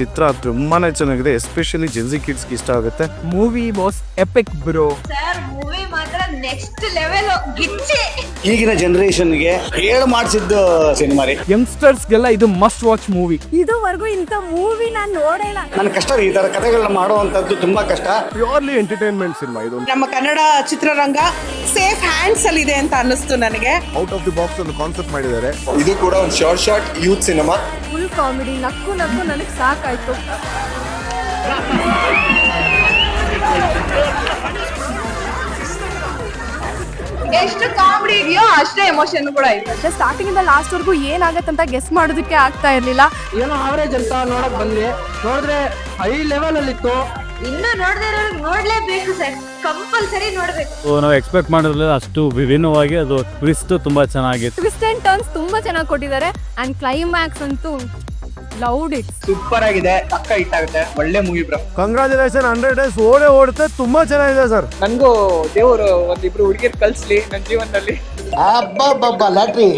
ಚಿತ್ರ ತುಂಬಾನೇ ಚೆನ್ನಾಗಿದೆ especially Gen Z kids ಇಷ್ಟ ಆಗುತ್ತೆ. Movie was epic bro sir movie ಮಾತ್ರ ನೆಕ್ಸ್ಟ್ ಲೆವೆಲ್ ಗಿಚ್ಚೆ. ಈಗಿನ ಜನರೇಷನ್ಗೆ ಹೇಳಿ ಮಾಡಿಸಿದ್ದು ಸಿನಿಮಾ ರೀ. ಯಂಗ್ಸ್ಟರ್ಸ್ಗೆಲ್ಲ ಇದು ಮಸ್ಟ್ ವಾಚ್ ಮೂವಿ ಇದುವರೆಗೂ ಇಂಥ ಮೂವಿ ನಾನು ನೋಡೇ ಇಲ್ಲ. ನನ್ನ ಕಷ್ಟ ರೀ ಈ ತರ ಕಥೆಗಳನ್ನ ಮಾಡುವಂತದ್ದು ತುಂಬಾ ಕಷ್ಟ. ಪ್ಯೂರ್ಲಿ ಎಂಟರ್ಟೈನ್ಮೆಂಟ್ ಸಿನಿಮಾ ಇದು. ನಮ್ಮ ಕನ್ನಡ ಚಿತ್ರರಂಗ ಸೇಫ್ ಹ್ಯಾಂಡ್ಸ್ ಅಲ್ಲಿ ಇದೆ ಅಂತ ಅನ್ನಿಸ್ತು ನನಗೆ. ಔಟ್ ಆಫ್ ದಿ ಬಾಕ್ಸ್ ಒಂದು ಕಾನ್ಸೆಪ್ಟ್ ಮಾಡಿದ್ದಾರೆ. ಇದು ಕೂಡ ಒಂದು short short youth cinema full comedy ನಕ್ಕು ನಕ್ಕು ನನಗೆ ಸಾಕಾಯ್ತು. ಎಷ್ಟು ಕಾಮಿಡಿ ಇದೆಯೋ ಅಷ್ಟೇ ಎಮೋಷನ್ ಕೂಡ ಇದೆ ಸ್ಟಾರ್ಟಿಂಗ್ ಇಂದ ಲಾಸ್ಟ್ ವರ್ಗೂ ಅಂತ ಗೆಸ್ ಮಾಡೋದಕ್ಕೆ ಆಗ್ತಾ ಇರ್ಲಿಲ್ಲ. ಏನೋ ಅವರೇಜ್ ಅಂತ ನೋಡಕ್ ಬಂದ್ವಿ ನೋಡಿದ್ರೆ ಹೈ ಲೆವೆಲ್ ಅಲ್ಲಿ ಇತ್ತು. ಇನ್ನು ನೋಡದೇ ಇರೋರಿಗೆ ನೋಡ್ಲೇಬೇಕು ಸರ್. ಕಂಪಲ್ಸರಿ ನೋಡ್ಬೇಕು. ಸೊ ನಾವು ಎಕ್ಸ್ಪೆಕ್ಟ್ ಮಾಡಿರಲಿಲ್ಲ ಅಷ್ಟು ವಿಭಿನ್ನವಾಗಿ ಅದು ಟ್ವಿಸ್ಟ್ ತುಂಬಾ ಚೆನ್ನಾಗಿತ್ತು. ಟ್ವಿಸ್ಟ್ ಅಂಡ್ ಟರ್ನ್ಸ್ ತುಂಬಾ ಚೆನ್ನಾಗಿ ಕೊಟ್ಟಿದ್ದಾರೆ. ಅಂಡ್ ಕ್ಲೈಮ್ಯಾಕ್ಸ್ ಅಂತೂ ಲೌಡ್ ಇಟ್ ಸೂಪರ್ ಆಗಿದೆ. ಪಕ್ಕ ಹಿಟ್ ಆಗುತ್ತೆ. ಒಳ್ಳೆ movie bro congratulation hundred days ಓಡೇ ಓಡುತ್ತೆ. ತುಂಬಾ ಚೆನ್ನಾಗಿದೆ ಸರ್ ನನಗೂ ದೇವರು ಒಂದಿಬ್ರು ಹುಡುಗಿರ್ ಕಲ್ಸ್ಲಿ ನನ್ನ ಜೀವನದಲ್ಲಿ. ಅಬ್ಬಬ್ಬಬ್ಬ ಲಾಟ್ರಿ.